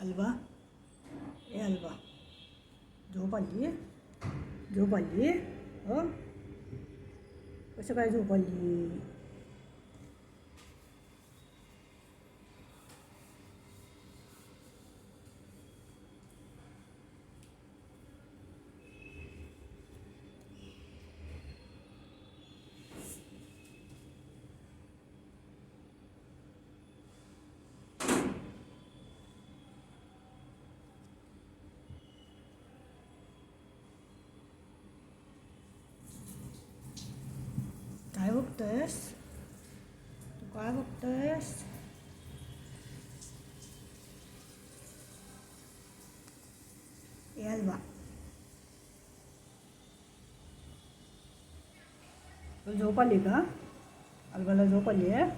Alva ए Alva झोप आली झोप आली हो काय झोप आली बघतोयस तू काय बघतोयस ए बा तुला झोप आली का अल्वाला झोप आली आहे